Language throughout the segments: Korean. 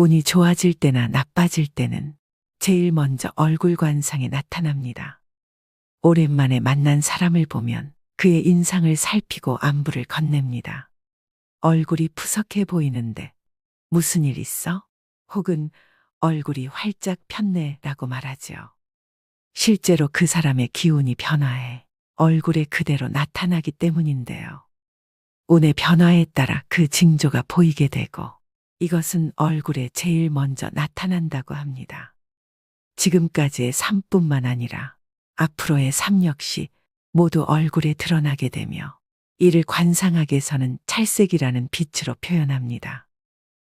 운이 좋아질 때나 나빠질 때는 제일 먼저 얼굴 관상에 나타납니다. 오랜만에 만난 사람을 보면 그의 인상을 살피고 안부를 건넵니다. 얼굴이 푸석해 보이는데 무슨 일 있어? 혹은 얼굴이 활짝 폈네 라고 말하지요. 실제로 그 사람의 기운이 변화해 얼굴에 그대로 나타나기 때문인데요. 운의 변화에 따라 그 징조가 보이게 되고 이것은 얼굴에 제일 먼저 나타난다고 합니다. 지금까지의 삶뿐만 아니라 앞으로의 삶 역시 모두 얼굴에 드러나게 되며 이를 관상학에서는 찰색이라는 빛으로 표현합니다.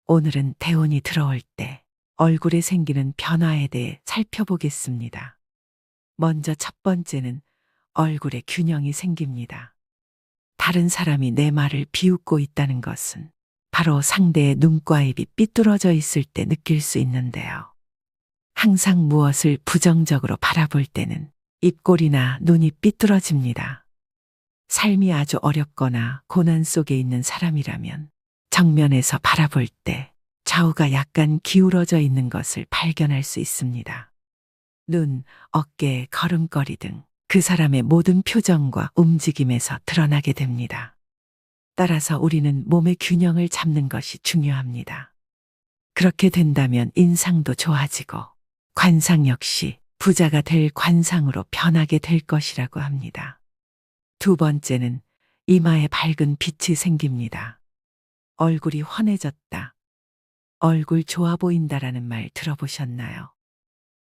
오늘은 대운이 들어올 때 얼굴에 생기는 변화에 대해 살펴보겠습니다. 먼저 첫 번째는 얼굴에 균형이 생깁니다. 다른 사람이 내 말을 비웃고 있다는 것은 바로 상대의 눈과 입이 삐뚤어져 있을 때 느낄 수 있는데요. 항상 무엇을 부정적으로 바라볼 때는 입꼬리나 눈이 삐뚤어집니다. 삶이 아주 어렵거나 고난 속에 있는 사람이라면 정면에서 바라볼 때 좌우가 약간 기울어져 있는 것을 발견할 수 있습니다. 눈, 어깨, 걸음걸이 등 그 사람의 모든 표정과 움직임에서 드러나게 됩니다. 따라서 우리는 몸의 균형을 잡는 것이 중요합니다. 그렇게 된다면 인상도 좋아지고 관상 역시 부자가 될 관상으로 변하게 될 것이라고 합니다. 두 번째는 이마에 밝은 빛이 생깁니다. 얼굴이 환해졌다. 얼굴 좋아 보인다라는 말 들어보셨나요?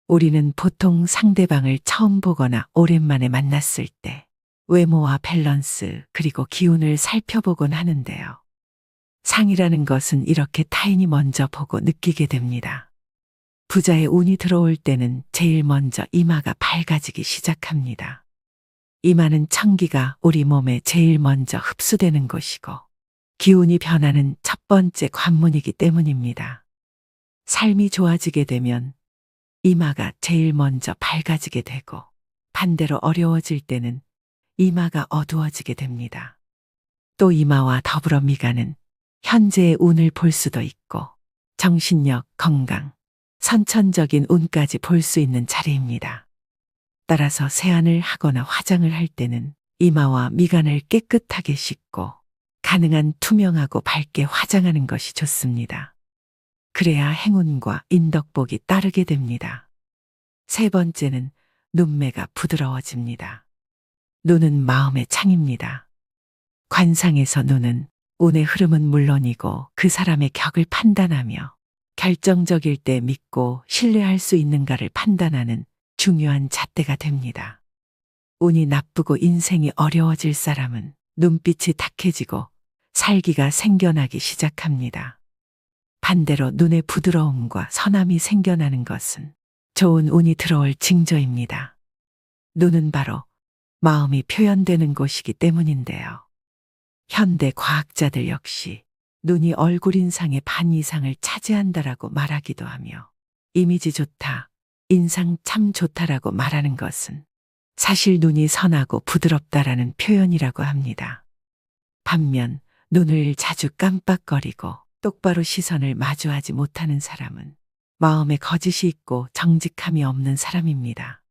우리는 보통 상대방을 처음 보거나 오랜만에 만났을 때 외모와 밸런스 그리고 기운을 살펴보곤 하는데요. 상이라는 것은 이렇게 타인이 먼저 보고 느끼게 됩니다. 부자의 운이 들어올 때는 제일 먼저 이마가 밝아지기 시작합니다. 이마는 청기가 우리 몸에 제일 먼저 흡수되는 곳이고 기운이 변하는 첫 번째 관문이기 때문입니다. 삶이 좋아지게 되면 이마가 제일 먼저 밝아지게 되고 반대로 어려워질 때는 이마가 어두워지게 됩니다. 또 이마와 더불어 미가는 현재의 운을 볼 수도 있고 정신력, 건강, 선천적인 운까지 볼 수 있는 자리입니다. 따라서 세안을 하거나 화장을 할 때는 이마와 미간을 깨끗하게 씻고 가능한 투명하고 밝게 화장하는 것이 좋습니다. 그래야 행운과 인덕복이 따르게 됩니다. 세 번째는 눈매가 부드러워집니다. 눈은 마음의 창입니다. 관상에서 눈은 운의 흐름은 물론이고 그 사람의 격을 판단하며 결정적일 때 믿고 신뢰할 수 있는가를 판단하는 중요한 잣대가 됩니다. 운이 나쁘고 인생이 어려워질 사람은 눈빛이 탁해지고 살기가 생겨나기 시작합니다. 반대로 눈의 부드러움과 선함이 생겨나는 것은 좋은 운이 들어올 징조입니다. 눈은 바로 마음이 표현되는 곳이기 때문인데요. 현대 과학자들 역시 눈이 얼굴 인상의 반 이상을 차지한다라고 말하기도 하며 이미지 좋다, 인상 참 좋다라고 말하는 것은 사실 눈이 선하고 부드럽다라는 표현이라고 합니다. 반면 눈을 자주 깜빡거리고 똑바로 시선을 마주하지 못하는 사람은 마음에 거짓이 있고 정직함이 없는 사람입니다.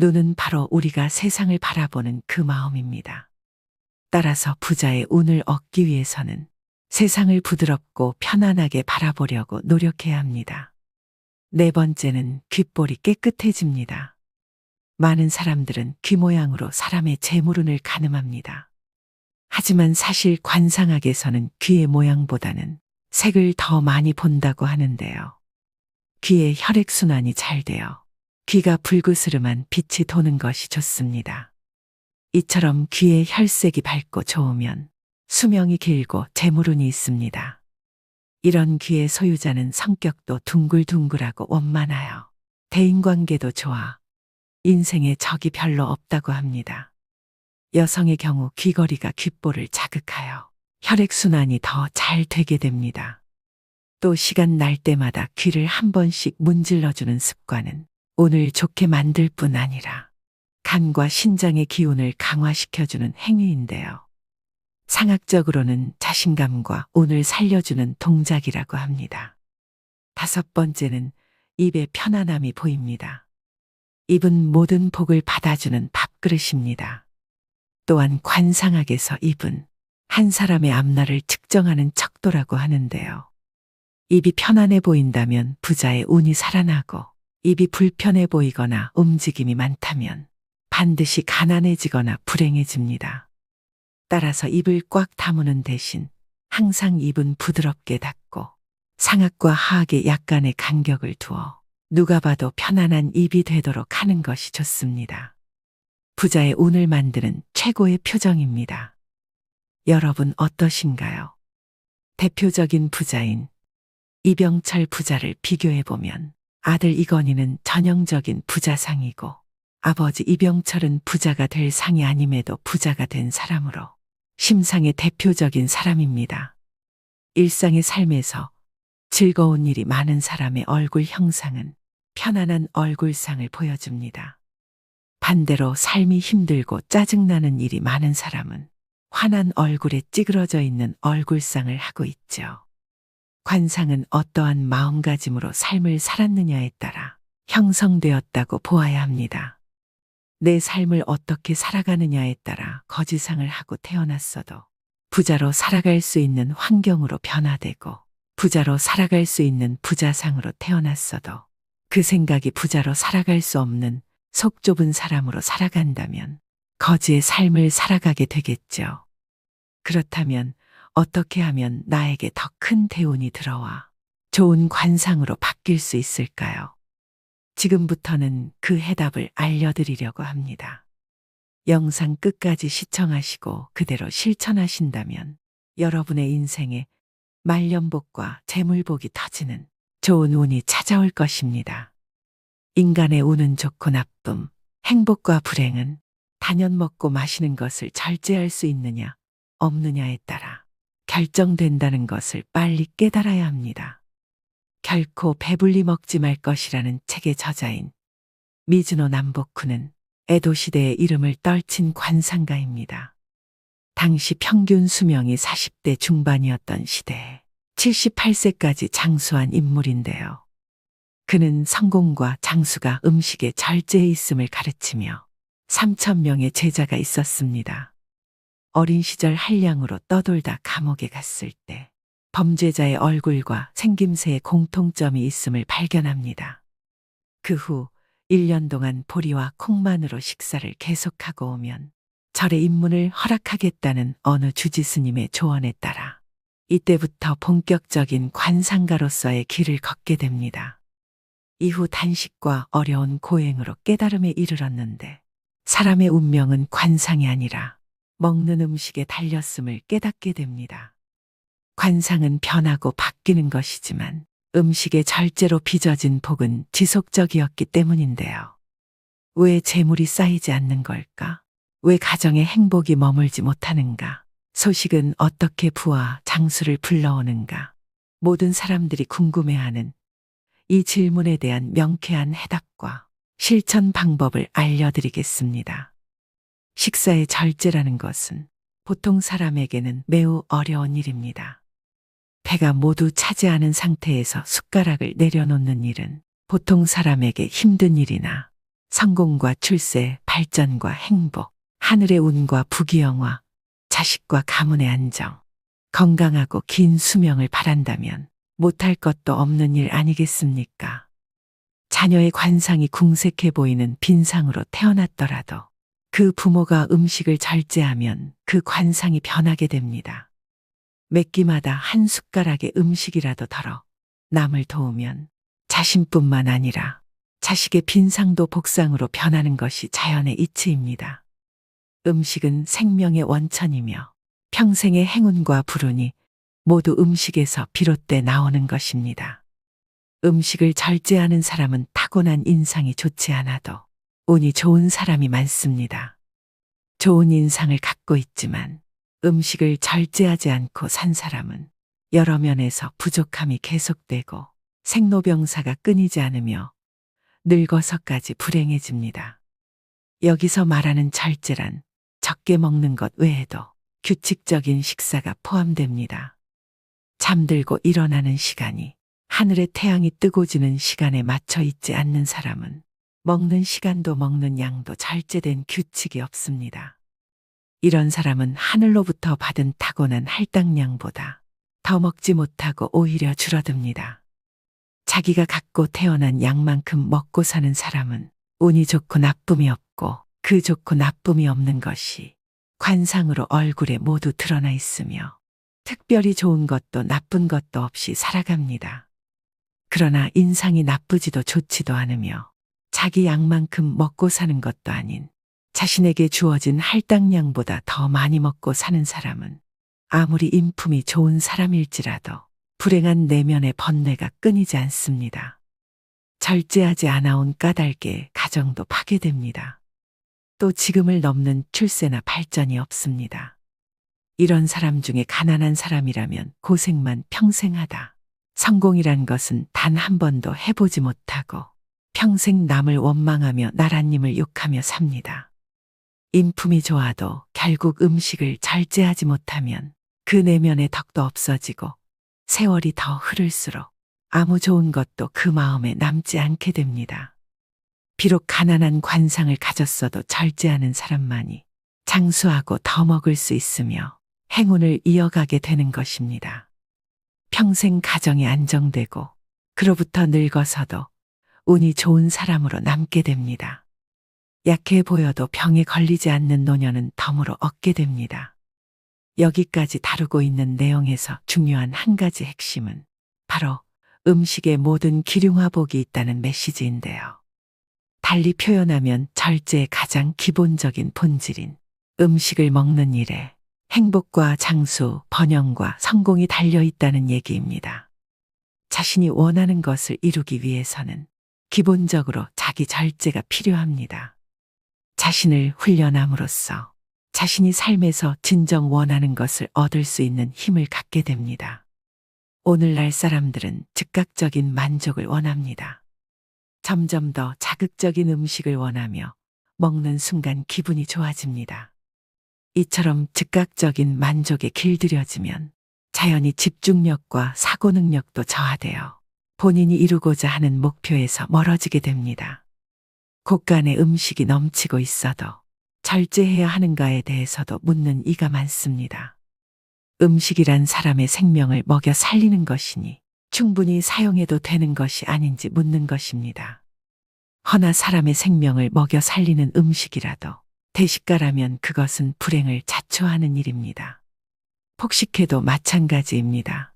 눈은 바로 우리가 세상을 바라보는 그 마음입니다. 따라서 부자의 운을 얻기 위해서는 세상을 부드럽고 편안하게 바라보려고 노력해야 합니다. 네 번째는 귓볼이 깨끗해집니다. 많은 사람들은 귀 모양으로 사람의 재물운을 가늠합니다. 하지만 사실 관상학에서는 귀의 모양보다는 색을 더 많이 본다고 하는데요. 귀의 혈액순환이 잘 되어 귀가 불그스름한 빛이 도는 것이 좋습니다. 이처럼 귀의 혈색이 밝고 좋으면 수명이 길고 재물운이 있습니다. 이런 귀의 소유자는 성격도 둥글둥글하고 원만하여 대인관계도 좋아 인생에 적이 별로 없다고 합니다. 여성의 경우 귀걸이가 귓볼을 자극하여 혈액순환이 더 잘 되게 됩니다. 또 시간 날 때마다 귀를 한 번씩 문질러주는 습관은 운을 좋게 만들 뿐 아니라 간과 신장의 기운을 강화시켜주는 행위인데요. 상학적으로는 자신감과 운을 살려주는 동작이라고 합니다. 다섯 번째는 입의 편안함이 보입니다. 입은 모든 복을 받아주는 밥그릇입니다. 또한 관상학에서 입은 한 사람의 앞날을 측정하는 척도라고 하는데요. 입이 편안해 보인다면 부자의 운이 살아나고 입이 불편해 보이거나 움직임이 많다면 반드시 가난해지거나 불행해집니다. 따라서 입을 꽉 다무는 대신 항상 입은 부드럽게 닫고 상악과 하악에 약간의 간격을 두어 누가 봐도 편안한 입이 되도록 하는 것이 좋습니다. 부자의 운을 만드는 최고의 표정입니다. 여러분 어떠신가요? 대표적인 부자인 이병철 부자를 비교해 보면 아들 이건희는 전형적인 부자상이고 아버지 이병철은 부자가 될 상이 아님에도 부자가 된 사람으로 심상의 대표적인 사람입니다. 일상의 삶에서 즐거운 일이 많은 사람의 얼굴 형상은 편안한 얼굴상을 보여줍니다. 반대로 삶이 힘들고 짜증나는 일이 많은 사람은 환한 얼굴에 찌그러져 있는 얼굴상을 하고 있죠. 관상은 어떠한 마음가짐으로 삶을 살았느냐에 따라 형성되었다고 보아야 합니다. 내 삶을 어떻게 살아가느냐에 따라 거지상을 하고 태어났어도 부자로 살아갈 수 있는 환경으로 변화되고 부자로 살아갈 수 있는 부자상으로 태어났어도 그 생각이 부자로 살아갈 수 없는 속 좁은 사람으로 살아간다면 거지의 삶을 살아가게 되겠죠. 그렇다면 어떻게 하면 나에게 더 큰 대운이 들어와 좋은 관상으로 바뀔 수 있을까요? 지금부터는 그 해답을 알려드리려고 합니다. 영상 끝까지 시청하시고 그대로 실천하신다면 여러분의 인생에 말년복과 재물복이 터지는 좋은 운이 찾아올 것입니다. 인간의 운은 좋고 나쁨, 행복과 불행은 단연 먹고 마시는 것을 절제할 수 있느냐, 없느냐에 따라 결정된다는 것을 빨리 깨달아야 합니다. 결코 배불리 먹지 말 것이라는 책의 저자인 미즈노 남보쿠는 에도 시대의 이름을 떨친 관상가입니다. 당시 평균 수명이 40대 중반이었던 시대에 78세까지 장수한 인물인데요. 그는 성공과 장수가 음식에 절제해 있음을 가르치며 3천 명의 제자가 있었습니다. 어린 시절 한량으로 떠돌다 감옥에 갔을 때 범죄자의 얼굴과 생김새에 공통점이 있음을 발견합니다. 그 후 1년 동안 보리와 콩만으로 식사를 계속하고 오면 절의 입문을 허락하겠다는 어느 주지스님의 조언에 따라 이때부터 본격적인 관상가로서의 길을 걷게 됩니다. 이후 단식과 어려운 고행으로 깨달음에 이르렀는데 사람의 운명은 관상이 아니라 먹는 음식에 달렸음을 깨닫게 됩니다. 관상은 변하고 바뀌는 것이지만 음식의 절제로 빚어진 복은 지속적이었기 때문인데요. 왜 재물이 쌓이지 않는 걸까? 왜 가정의 행복이 머물지 못하는가? 소식은 어떻게 부와 장수를 불러오는가? 모든 사람들이 궁금해하는 이 질문에 대한 명쾌한 해답과 실천 방법을 알려드리겠습니다. 식사의 절제라는 것은 보통 사람에게는 매우 어려운 일입니다. 배가 모두 차지하는 상태에서 숟가락을 내려놓는 일은 보통 사람에게 힘든 일이나 성공과 출세, 발전과 행복, 하늘의 운과 부귀영화, 자식과 가문의 안정, 건강하고 긴 수명을 바란다면 못할 것도 없는 일 아니겠습니까? 자녀의 관상이 궁색해 보이는 빈상으로 태어났더라도 그 부모가 음식을 절제하면 그 관상이 변하게 됩니다. 몇 끼마다 한 숟가락의 음식이라도 덜어 남을 도우면 자신뿐만 아니라 자식의 빈상도 복상으로 변하는 것이 자연의 이치입니다. 음식은 생명의 원천이며 평생의 행운과 불운이 모두 음식에서 비롯돼 나오는 것입니다. 음식을 절제하는 사람은 타고난 인상이 좋지 않아도 운이 좋은 사람이 많습니다. 좋은 인상을 갖고 있지만 음식을 절제하지 않고 산 사람은 여러 면에서 부족함이 계속되고 생로병사가 끊이지 않으며 늙어서까지 불행해집니다. 여기서 말하는 절제란 적게 먹는 것 외에도 규칙적인 식사가 포함됩니다. 잠들고 일어나는 시간이 하늘의 태양이 뜨고 지는 시간에 맞춰 있지 않는 사람은 먹는 시간도 먹는 양도 절제된 규칙이 없습니다. 이런 사람은 하늘로부터 받은 타고난 할당량보다 더 먹지 못하고 오히려 줄어듭니다. 자기가 갖고 태어난 양만큼 먹고 사는 사람은 운이 좋고 나쁨이 없고 그 좋고 나쁨이 없는 것이 관상으로 얼굴에 모두 드러나 있으며 특별히 좋은 것도 나쁜 것도 없이 살아갑니다. 그러나 인상이 나쁘지도 좋지도 않으며 자기 양만큼 먹고 사는 것도 아닌 자신에게 주어진 할당량보다 더 많이 먹고 사는 사람은 아무리 인품이 좋은 사람일지라도 불행한 내면의 번뇌가 끊이지 않습니다. 절제하지 않아온 까닭에 가정도 파괴됩니다. 또 지금을 넘는 출세나 발전이 없습니다. 이런 사람 중에 가난한 사람이라면 고생만 평생 하다. 성공이란 것은 단 한 번도 해보지 못하고 평생 남을 원망하며 나라님을 욕하며 삽니다. 인품이 좋아도 결국 음식을 절제하지 못하면 그 내면의 덕도 없어지고 세월이 더 흐를수록 아무 좋은 것도 그 마음에 남지 않게 됩니다. 비록 가난한 관상을 가졌어도 절제하는 사람만이 장수하고 더 먹을 수 있으며 행운을 이어가게 되는 것입니다. 평생 가정이 안정되고 그로부터 늙어서도 운이 좋은 사람으로 남게 됩니다. 약해 보여도 병에 걸리지 않는 노년은 덤으로 얻게 됩니다. 여기까지 다루고 있는 내용에서 중요한 한 가지 핵심은 바로 음식에 모든 기륭화복이 있다는 메시지인데요. 달리 표현하면 절제의 가장 기본적인 본질인 음식을 먹는 일에 행복과 장수, 번영과 성공이 달려 있다는 얘기입니다. 자신이 원하는 것을 이루기 위해서는 기본적으로 자기 절제가 필요합니다. 자신을 훈련함으로써 자신이 삶에서 진정 원하는 것을 얻을 수 있는 힘을 갖게 됩니다. 오늘날 사람들은 즉각적인 만족을 원합니다. 점점 더 자극적인 음식을 원하며 먹는 순간 기분이 좋아집니다. 이처럼 즉각적인 만족에 길들여지면 자연히 집중력과 사고 능력도 저하되어 본인이 이루고자 하는 목표에서 멀어지게 됩니다. 곳간에 음식이 넘치고 있어도 절제해야 하는가에 대해서도 묻는 이가 많습니다. 음식이란 사람의 생명을 먹여 살리는 것이니 충분히 사용해도 되는 것이 아닌지 묻는 것입니다. 허나 사람의 생명을 먹여 살리는 음식이라도 대식가라면 그것은 불행을 자초하는 일입니다. 폭식해도 마찬가지입니다.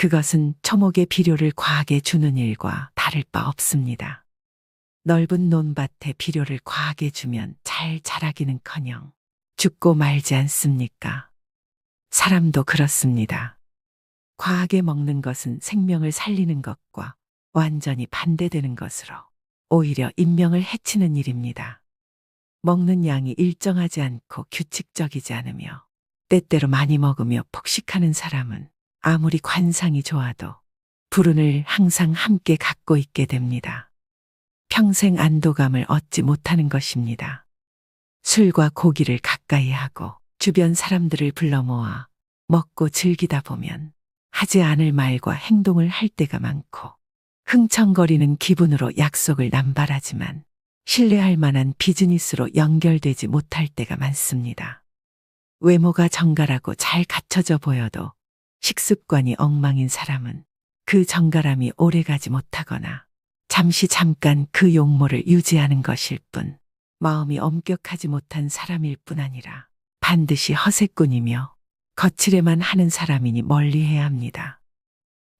그것은 초목의 비료를 과하게 주는 일과 다를 바 없습니다. 넓은 논밭에 비료를 과하게 주면 잘 자라기는커녕 죽고 말지 않습니까? 사람도 그렇습니다. 과하게 먹는 것은 생명을 살리는 것과 완전히 반대되는 것으로 오히려 인명을 해치는 일입니다. 먹는 양이 일정하지 않고 규칙적이지 않으며 때때로 많이 먹으며 폭식하는 사람은 아무리 관상이 좋아도 불운을 항상 함께 갖고 있게 됩니다. 평생 안도감을 얻지 못하는 것입니다. 술과 고기를 가까이 하고 주변 사람들을 불러 모아 먹고 즐기다 보면 하지 않을 말과 행동을 할 때가 많고 흥청거리는 기분으로 약속을 남발하지만 신뢰할 만한 비즈니스로 연결되지 못할 때가 많습니다. 외모가 정갈하고 잘 갖춰져 보여도 식습관이 엉망인 사람은 그 정갈함이 오래가지 못하거나 잠시 잠깐 그 용모를 유지하는 것일 뿐 마음이 엄격하지 못한 사람일 뿐 아니라 반드시 허세꾼이며 거칠에만 하는 사람이니 멀리해야 합니다.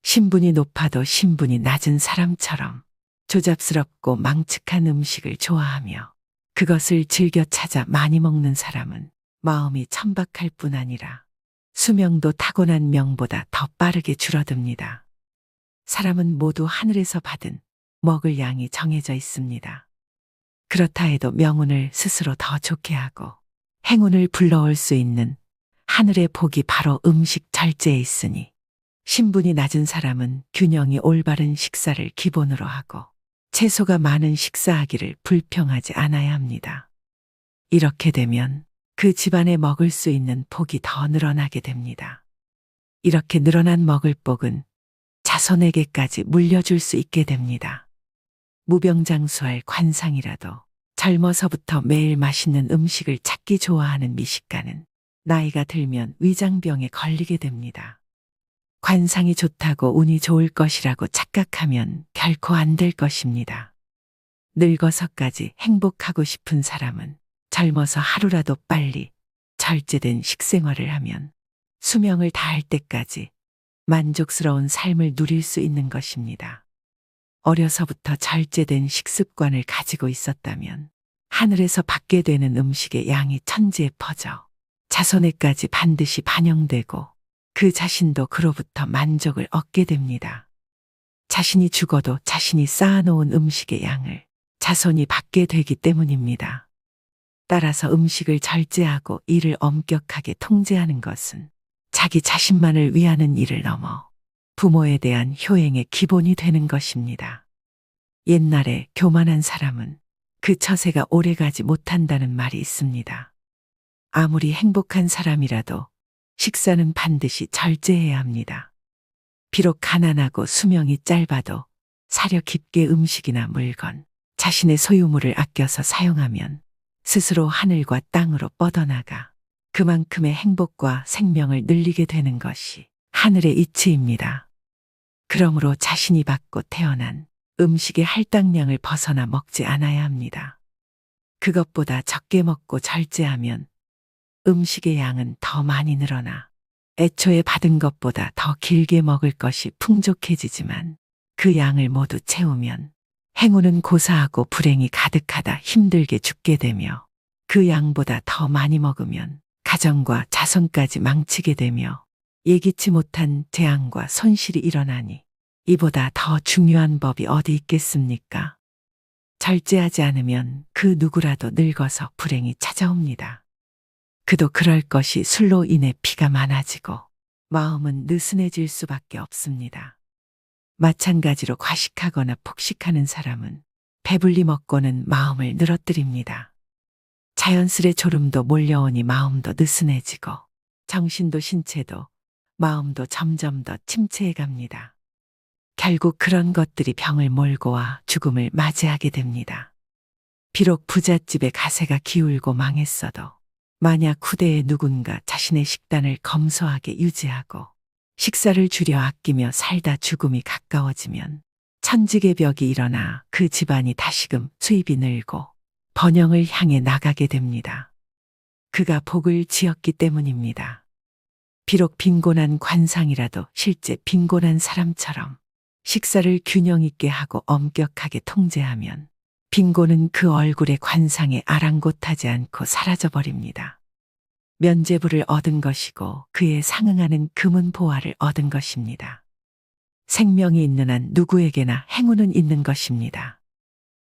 신분이 높아도 신분이 낮은 사람처럼 조잡스럽고 망측한 음식을 좋아하며 그것을 즐겨 찾아 많이 먹는 사람은 마음이 천박할 뿐 아니라 수명도 타고난 명보다 더 빠르게 줄어듭니다. 사람은 모두 하늘에서 받은 먹을 양이 정해져 있습니다. 그렇다 해도 명운을 스스로 더 좋게 하고 행운을 불러올 수 있는 하늘의 복이 바로 음식 절제에 있으니 신분이 낮은 사람은 균형이 올바른 식사를 기본으로 하고 채소가 많은 식사하기를 불평하지 않아야 합니다. 이렇게 되면 그 집안에 먹을 수 있는 복이 더 늘어나게 됩니다. 이렇게 늘어난 먹을 복은 자손에게까지 물려줄 수 있게 됩니다. 무병장수할 관상이라도 젊어서부터 매일 맛있는 음식을 찾기 좋아하는 미식가는 나이가 들면 위장병에 걸리게 됩니다. 관상이 좋다고 운이 좋을 것이라고 착각하면 결코 안 될 것입니다. 늙어서까지 행복하고 싶은 사람은 젊어서 하루라도 빨리 절제된 식생활을 하면 수명을 다할 때까지 만족스러운 삶을 누릴 수 있는 것입니다. 어려서부터 절제된 식습관을 가지고 있었다면 하늘에서 받게 되는 음식의 양이 천지에 퍼져 자손에까지 반드시 반영되고 그 자신도 그로부터 만족을 얻게 됩니다. 자신이 죽어도 자신이 쌓아놓은 음식의 양을 자손이 받게 되기 때문입니다. 따라서 음식을 절제하고 이를 엄격하게 통제하는 것은 자기 자신만을 위하는 일을 넘어 부모에 대한 효행의 기본이 되는 것입니다. 옛날에 교만한 사람은 그 처세가 오래가지 못한다는 말이 있습니다. 아무리 행복한 사람이라도 식사는 반드시 절제해야 합니다. 비록 가난하고 수명이 짧아도 사려 깊게 음식이나 물건, 자신의 소유물을 아껴서 사용하면 스스로 하늘과 땅으로 뻗어나가 그만큼의 행복과 생명을 늘리게 되는 것이 하늘의 이치입니다. 그러므로 자신이 받고 태어난 음식의 할당량을 벗어나 먹지 않아야 합니다. 그것보다 적게 먹고 절제하면 음식의 양은 더 많이 늘어나 애초에 받은 것보다 더 길게 먹을 것이 풍족해지지만 그 양을 모두 채우면 행운은 고사하고 불행이 가득하다 힘들게 죽게 되며 그 양보다 더 많이 먹으면 가정과 자손까지 망치게 되며 예기치 못한 재앙과 손실이 일어나니 이보다 더 중요한 법이 어디 있겠습니까? 절제하지 않으면 그 누구라도 늙어서 불행이 찾아옵니다. 그도 그럴 것이 술로 인해 피가 많아지고 마음은 느슨해질 수밖에 없습니다. 마찬가지로 과식하거나 폭식하는 사람은 배불리 먹고는 마음을 늘어뜨립니다. 자연스레 졸음도 몰려오니 마음도 느슨해지고 정신도 신체도 마음도 점점 더 침체해 갑니다. 결국 그런 것들이 병을 몰고 와 죽음을 맞이하게 됩니다. 비록 부잣집의 가세가 기울고 망했어도 만약 후대에 누군가 자신의 식단을 검소하게 유지하고 식사를 줄여 아끼며 살다 죽음이 가까워지면 천직의 벽이 일어나 그 집안이 다시금 수입이 늘고 번영을 향해 나가게 됩니다. 그가 복을 지었기 때문입니다. 비록 빈곤한 관상이라도 실제 빈곤한 사람처럼 식사를 균형 있게 하고 엄격하게 통제하면 빈곤은 그 얼굴의 관상에 아랑곳하지 않고 사라져버립니다. 면제부를 얻은 것이고 그에 상응하는 금은 보화를 얻은 것입니다. 생명이 있는 한 누구에게나 행운은 있는 것입니다.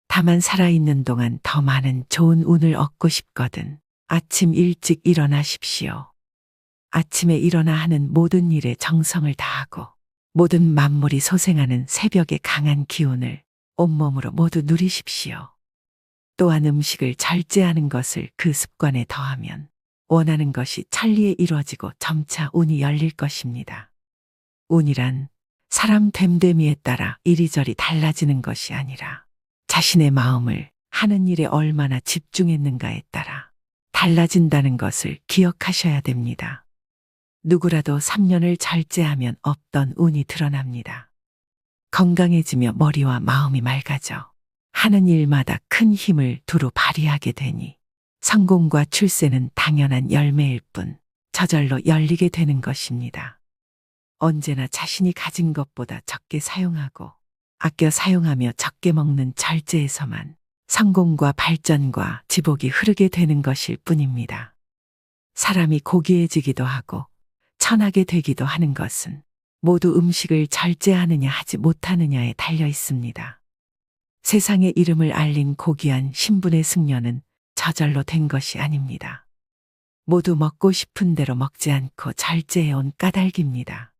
다만 살아있는 동안 더 많은 좋은 운을 얻고 싶거든 아침 일찍 일어나십시오. 아침에 일어나 하는 모든 일에 정성을 다하고 모든 만물이 소생하는 새벽의 강한 기운을 온몸으로 모두 누리십시오. 또한 음식을 절제하는 것을 그 습관에 더하면 원하는 것이 천리에 이루어지고 점차 운이 열릴 것입니다. 운이란 사람 됨됨이에 따라 이리저리 달라지는 것이 아니라 자신의 마음을 하는 일에 얼마나 집중했는가에 따라 달라진다는 것을 기억하셔야 됩니다. 누구라도 3년을 절제하면 없던 운이 드러납니다. 건강해지며 머리와 마음이 맑아져 하는 일마다 큰 힘을 두루 발휘하게 되니 성공과 출세는 당연한 열매일 뿐 저절로 열리게 되는 것입니다. 언제나 자신이 가진 것보다 적게 사용하고 아껴 사용하며 적게 먹는 절제에서만 성공과 발전과 지복이 흐르게 되는 것일 뿐입니다. 사람이 고귀해지기도 하고 천하게 되기도 하는 것은 모두 음식을 절제하느냐 하지 못하느냐에 달려 있습니다. 세상의 이름을 알린 고귀한 신분의 승려는 저절로 된 것이 아닙니다. 모두 먹고 싶은 대로 먹지 않고 절제해온 까닭입니다.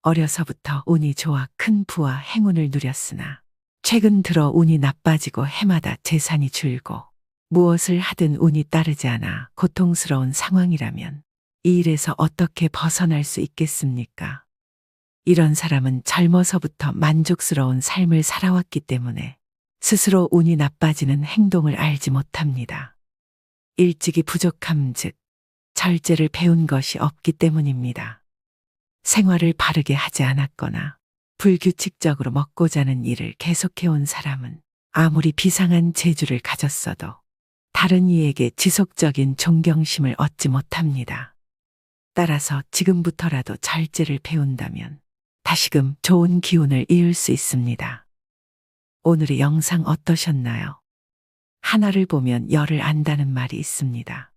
어려서부터 운이 좋아 큰 부와 행운을 누렸으나 최근 들어 운이 나빠지고 해마다 재산이 줄고 무엇을 하든 운이 따르지 않아 고통스러운 상황이라면 이 일에서 어떻게 벗어날 수 있겠습니까? 이런 사람은 젊어서부터 만족스러운 삶을 살아왔기 때문에 스스로 운이 나빠지는 행동을 알지 못합니다. 일찍이 부족함 즉, 절제를 배운 것이 없기 때문입니다. 생활을 바르게 하지 않았거나 불규칙적으로 먹고 자는 일을 계속해온 사람은 아무리 비상한 재주를 가졌어도 다른 이에게 지속적인 존경심을 얻지 못합니다. 따라서 지금부터라도 절제를 배운다면 다시금 좋은 기운을 이을 수 있습니다. 오늘의 영상 어떠셨나요? 하나를 보면 열을 안다는 말이 있습니다.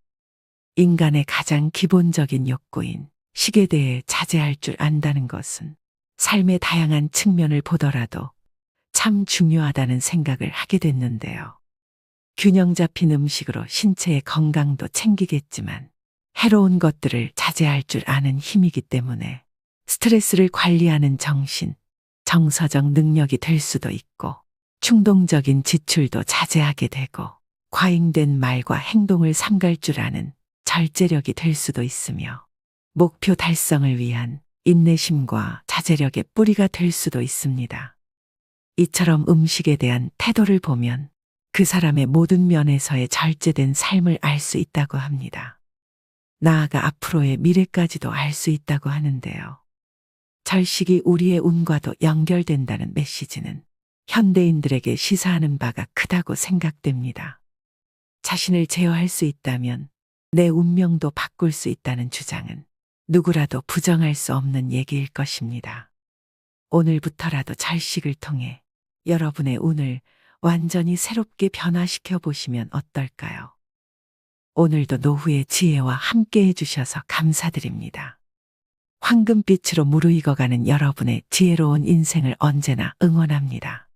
인간의 가장 기본적인 욕구인 식에 대해 자제할 줄 안다는 것은 삶의 다양한 측면을 보더라도 참 중요하다는 생각을 하게 됐는데요. 균형 잡힌 음식으로 신체의 건강도 챙기겠지만 해로운 것들을 자제할 줄 아는 힘이기 때문에 스트레스를 관리하는 정신, 정서적 능력이 될 수도 있고 충동적인 지출도 자제하게 되고 과잉된 말과 행동을 삼갈 줄 아는 절제력이 될 수도 있으며 목표 달성을 위한 인내심과 자제력의 뿌리가 될 수도 있습니다. 이처럼 음식에 대한 태도를 보면 그 사람의 모든 면에서의 절제된 삶을 알 수 있다고 합니다. 나아가 앞으로의 미래까지도 알 수 있다고 하는데요. 절식이 우리의 운과도 연결된다는 메시지는 현대인들에게 시사하는 바가 크다고 생각됩니다. 자신을 제어할 수 있다면 내 운명도 바꿀 수 있다는 주장은 누구라도 부정할 수 없는 얘기일 것입니다. 오늘부터라도 절식을 통해 여러분의 운을 완전히 새롭게 변화시켜 보시면 어떨까요? 오늘도 노후의 지혜와 함께 해주셔서 감사드립니다. 황금빛으로 무르익어가는 여러분의 지혜로운 인생을 언제나 응원합니다.